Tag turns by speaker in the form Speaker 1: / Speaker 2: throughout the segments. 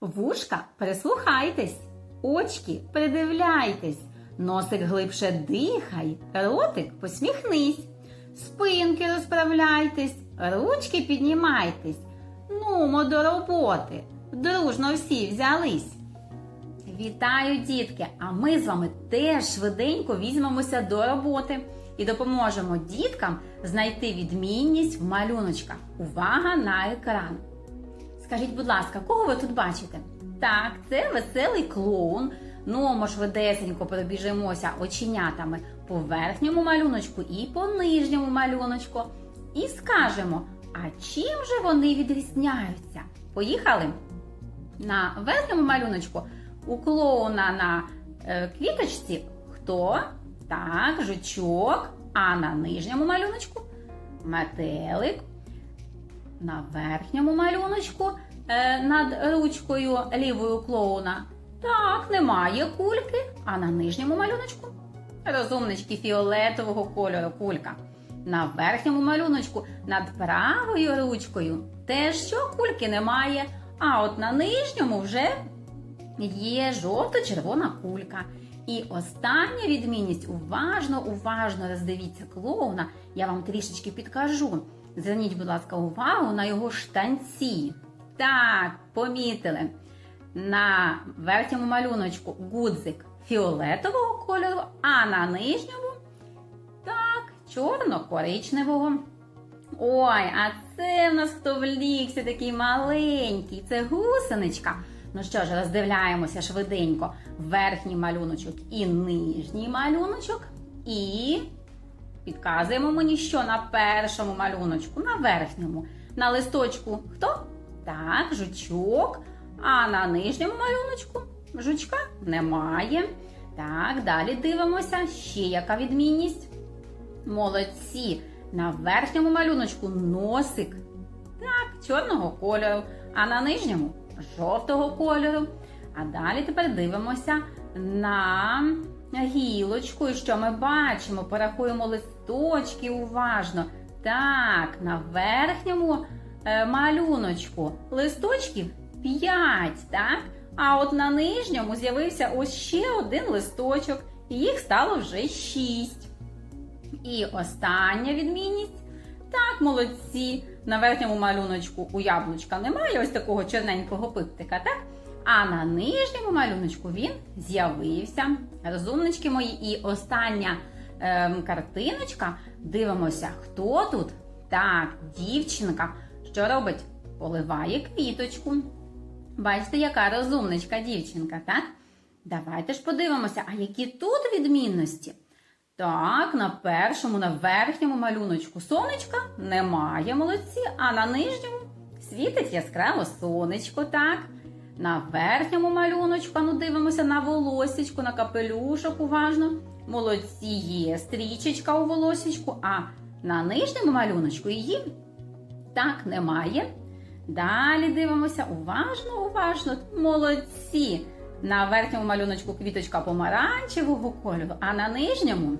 Speaker 1: Вушка прислухайтесь, очки придивляйтесь, носик глибше дихай, ротик посміхнись, спинки розправляйтесь, ручки піднімайтесь. Нумо до роботи, дружно всі взялись. Вітаю, дітки! А ми з вами теж швиденько візьмемося до роботи і допоможемо діткам знайти відмінність в малюночках. Увага на екран! Скажіть, будь ласка, кого ви тут бачите? Так, це веселий клоун. Ну, ми швидесенько пробіжимося оченятами по верхньому малюночку і по нижньому малюночку. І скажемо, а чим же вони відрізняються? Поїхали? На верхньому малюночку у клоуна на е, квіточці хто? Так, жучок. А на нижньому малюночку метелик. На верхньому малюночку над ручкою лівою клоуна. Так, немає кульки, а на нижньому малюночку розумнички фіолетового кольору кулька. На верхньому малюночку над правою ручкою теж що кульки немає, а от на нижньому вже є жовто-червона кулька. І остання відмінність уважно, уважно роздивіться клоуна. Я вам трішечки підкажу. Зверніть, будь ласка, увагу на його штанці. Так, помітили. На верхньому малюночку гудзик фіолетового кольору, а на нижньому так, чорно-коричневого. Ой, а це в нас хто влікся такий маленький, це гусеничка. Ну що ж, роздивляємося швиденько верхній малюночок і нижній малюночок. І підказуємо мені, що на першому малюночку, на верхньому, на листочку хто? Так, жучок. А на нижньому малюночку жучка немає. Так, далі дивимося. Ще яка відмінність? Молодці. На верхньому малюночку носик. Так, чорного кольору, а на нижньому жовтого кольору. А далі тепер дивимося на гілочку. І що ми бачимо? Порахуємо листочки уважно. Так, на верхньому малюночку листочків 5, так? А от на нижньому з'явився ось ще один листочок, і їх стало вже 6. І остання відмінність. Так, молодці. На верхньому малюночку у яблучка немає ось такого чорненького пиптика, так? А на нижньому малюночку він з'явився. Розумнички мої, і остання ем, картиночка. Дивимося, хто тут? Так, дівчинка. Що робить? Поливає квіточку. Бачите, яка розумничка дівчинка, так? Давайте ж подивимося, а які тут відмінності? Так, на першому, на верхньому малюночку сонечка немає молодці, а на нижньому світить яскраво сонечко, так? На верхньому малюночку, ну дивимося на волосічку, на капелюшок уважно. Молодці є стрічечка у волосічку, а на нижньому малюночку її так немає. Далі дивимося уважно, уважно. Молодці! На верхньому малюночку квіточка помаранчевого кольору, а на нижньому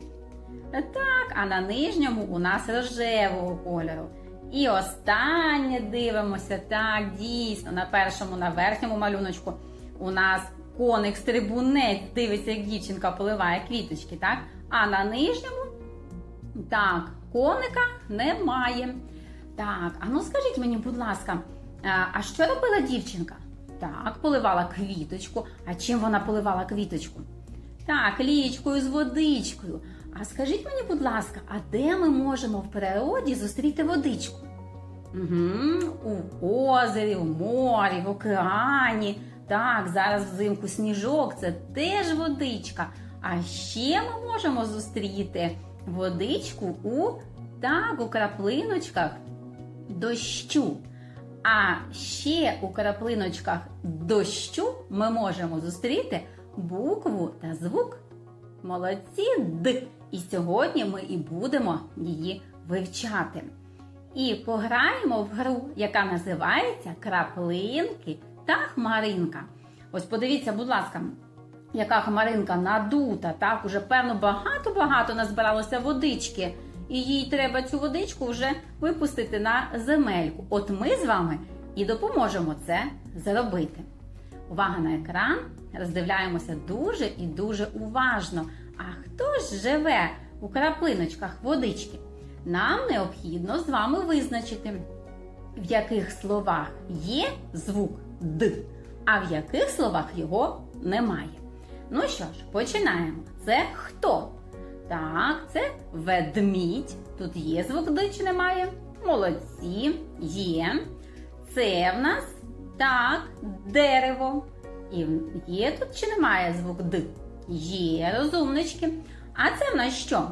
Speaker 1: так, а на нижньому у нас рожевого кольору. І останнє дивимося, так, дійсно, на першому, на верхньому малюночку у нас коник стрибунець дивиться, як дівчинка поливає квіточки, так? А на нижньому так, коника немає. Так, а ну скажіть мені, будь ласка, а що робила дівчинка? Так, поливала квіточку. А чим вона поливала квіточку? Так, лічкою з водичкою. А скажіть мені, будь ласка, а де ми можемо в природі зустріти водичку? Угу, У озері, у морі, в океані. Так, зараз взимку сніжок це теж водичка. А ще ми можемо зустріти водичку у так, у краплиночках дощу. А ще у краплиночках дощу ми можемо зустріти букву та звук. Молодці Д. І сьогодні ми і будемо її вивчати. І пограємо в гру, яка називається Краплинки та хмаринка. Ось подивіться, будь ласка, яка хмаринка надута, так, уже певно багато-багато назбиралося водички. І їй треба цю водичку вже випустити на земельку. От ми з вами і допоможемо це зробити. Увага на екран. Роздивляємося дуже і дуже уважно. А хто ж живе у краплиночках водички? Нам необхідно з вами визначити, в яких словах є звук Д, а в яких словах його немає. Ну що ж, починаємо. Це хто? Так, це ведмідь. Тут є звук Д чи немає? Молодці, є. Це в нас так, дерево. І є тут чи немає звук Д? Є, розумнички. А це в нас що?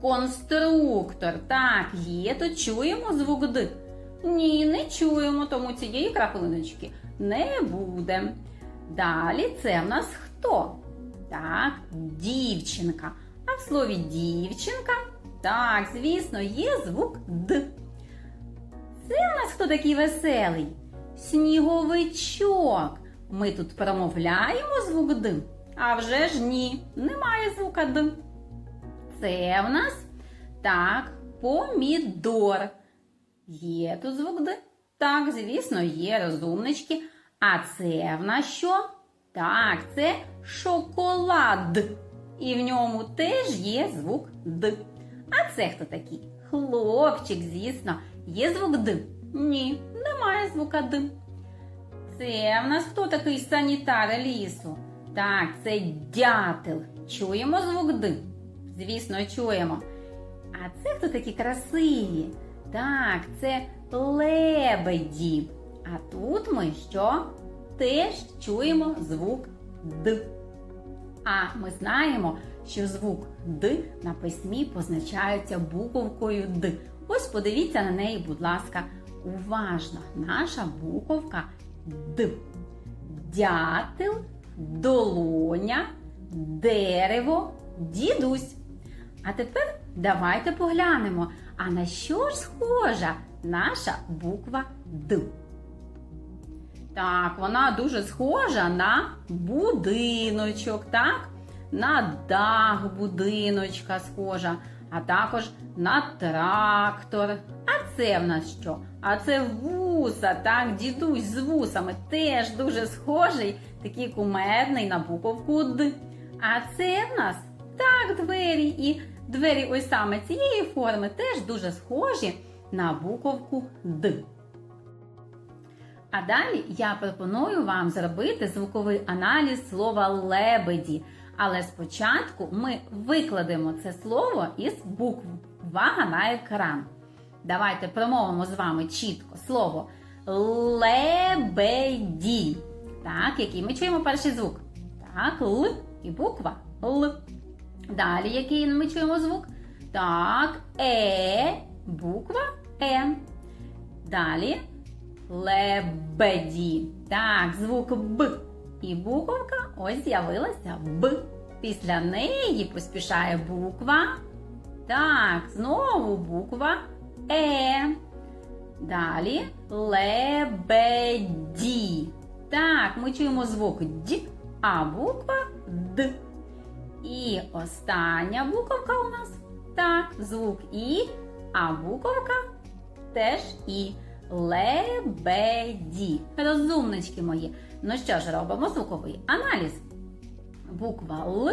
Speaker 1: Конструктор. Так, є, то чуємо звук Д. Ні, не чуємо, тому цієї краплиночки не буде. Далі це в нас хто? Так, дівчинка. В слові дівчинка, так, звісно, є звук Д. Це у нас хто такий веселий? Сніговичок. Ми тут промовляємо звук Д. А вже ж ні, немає звука Д. Це в нас так, помідор. Є тут звук Д? Так, звісно, є розумнички. А це в нас що? Так, це шоколад. І в ньому теж є звук Д. А це хто такий? Хлопчик, звісно, є звук Д? Ні, немає звука Д. Це в нас хто такий санітар лісу? Так, це дятел. Чуємо звук Д? Звісно, чуємо. А це хто такі красиві? Так, це лебеді. А тут ми що? Теж чуємо звук Д. А ми знаємо, що звук Д на письмі позначається буковкою Д. Ось подивіться на неї, будь ласка, уважно. Наша буковка Д. Дятел, долоня, дерево, дідусь. А тепер давайте поглянемо, а на що ж схожа наша буква Д? Так, вона дуже схожа на будиночок, так? На дах будиночка схожа, а також на трактор. А це в нас що? А це вуса, так, дідусь з вусами теж дуже схожий, такий кумедний на буковку Д. А це в нас так двері. І двері ось саме цієї форми теж дуже схожі на буковку Д. А далі я пропоную вам зробити звуковий аналіз слова лебеді. Але спочатку ми викладемо це слово із букв. Увага на екран. Давайте промовимо з вами чітко слово лебеді. Так, який ми чуємо перший звук? Так, Л і буква Л. Далі, який ми чуємо звук? Так, Е, буква Е. Далі лебеді. Так, звук Б. І буковка ось з'явилася Б. Після неї поспішає буква. Так, знову буква Е. Далі лебеді. Так, ми чуємо звук Д, а буква Д. І остання буковка у нас. Так, звук І, а буковка теж І. Лебеді. Розумнички мої. Ну що ж, робимо звуковий аналіз. Буква Л,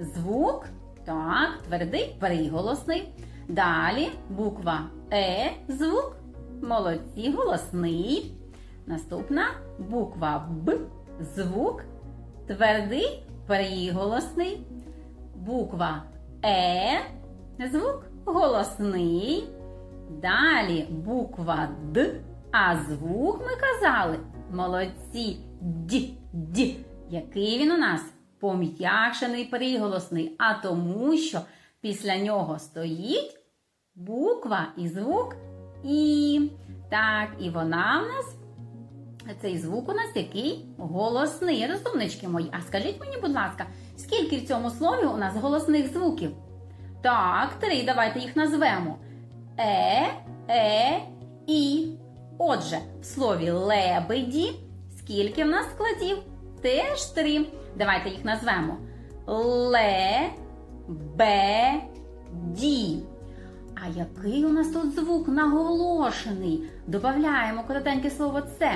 Speaker 1: звук, так, твердий, приголосний. Далі буква Е, звук, молодці, голосний. Наступна буква Б, звук, твердий, приголосний. Буква Е, звук, голосний. Далі буква Д, а звук ми казали. Молодці Д, Д. Який він у нас? Пом'якшений приголосний, а тому, що після нього стоїть буква і звук І. Так, і вона в нас, цей звук у нас який голосний. Розумнички мої. А скажіть мені, будь ласка, скільки в цьому слові у нас голосних звуків? Так, три. Давайте їх назвемо. Е, е, і. Отже, в слові лебеді скільки в нас складів? Теж три. Давайте їх назвемо. Ле, бе, ді. А який у нас тут звук наголошений? Добавляємо коротеньке слово це.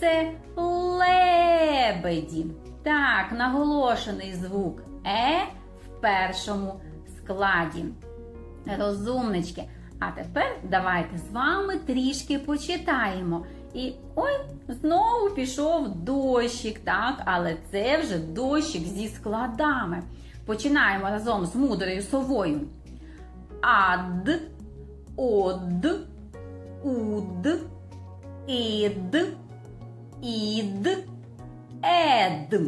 Speaker 1: Це лебеді. Так, наголошений звук Е в першому складі. Розумнички. А тепер давайте з вами трішки почитаємо. І ой, знову пішов дощик, так, але це вже дощик зі складами. Починаємо разом з мудрою совою. Ад, од, уд, ід, ід, ед.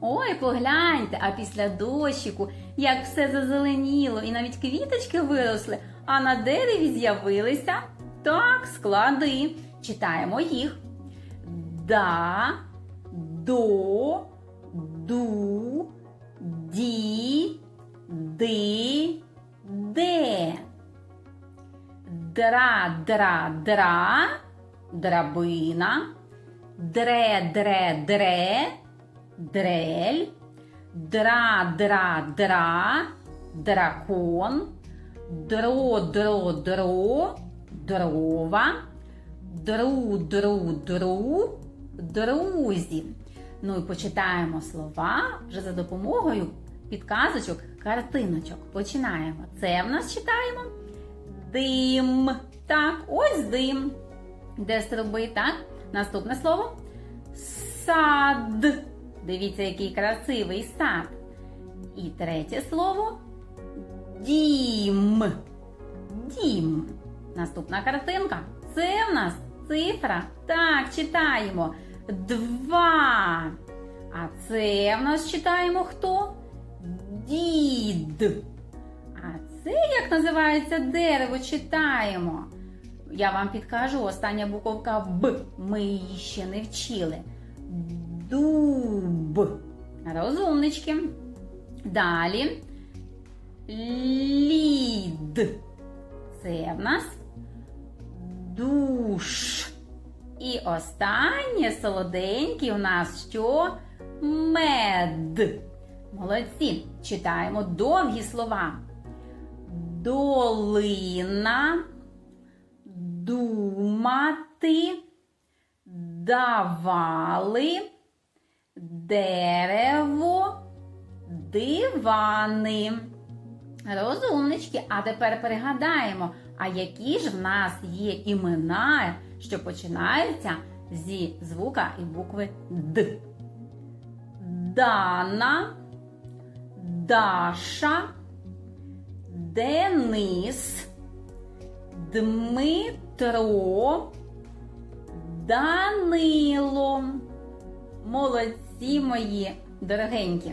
Speaker 1: Ой, погляньте, а після дощику, як все зазеленіло, і навіть квіточки виросли, а на дереві з'явилися так, склади. Читаємо їх. Да, до, ду, ді, ди, де. Дра, дра, дра, драбина. Дре, дре, дре, дрель. Дра, дра, дра, дракон. Дро, дро, дро, дрова. Дру, дру, дру, друзі. Ну і почитаємо слова вже за допомогою підказочок, картиночок. Починаємо. Це в нас читаємо дим. Так, ось дим. Де строби, так? Наступне слово сад. Дивіться, який красивий сад. І третє слово дім. Дім. Наступна картинка. Це в нас цифра. Так, читаємо. Два. А це в нас читаємо хто? Дід. А це як називається дерево? Читаємо. Я вам підкажу, остання буковка Б. Ми її ще не вчили. Дуб. Розумнички. Далі. Лід. Це в нас душ. І останнє солоденький у нас що? Мед. Молодці. Читаємо довгі слова. Долина. Думати. Давали. Дерево. Дивани. Розумнички, а тепер пригадаємо, а які ж в нас є імена, що починаються зі звука і букви Д. Дана, Даша, Денис, Дмитро, Данило. Молодці мої дорогенькі!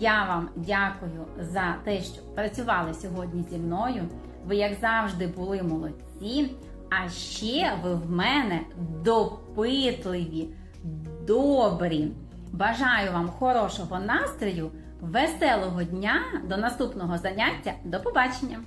Speaker 1: Я вам дякую за те, що працювали сьогодні зі мною. Ви, як завжди, були молодці. А ще ви в мене допитливі, добрі. Бажаю вам хорошого настрою, веселого дня, до наступного заняття. До побачення!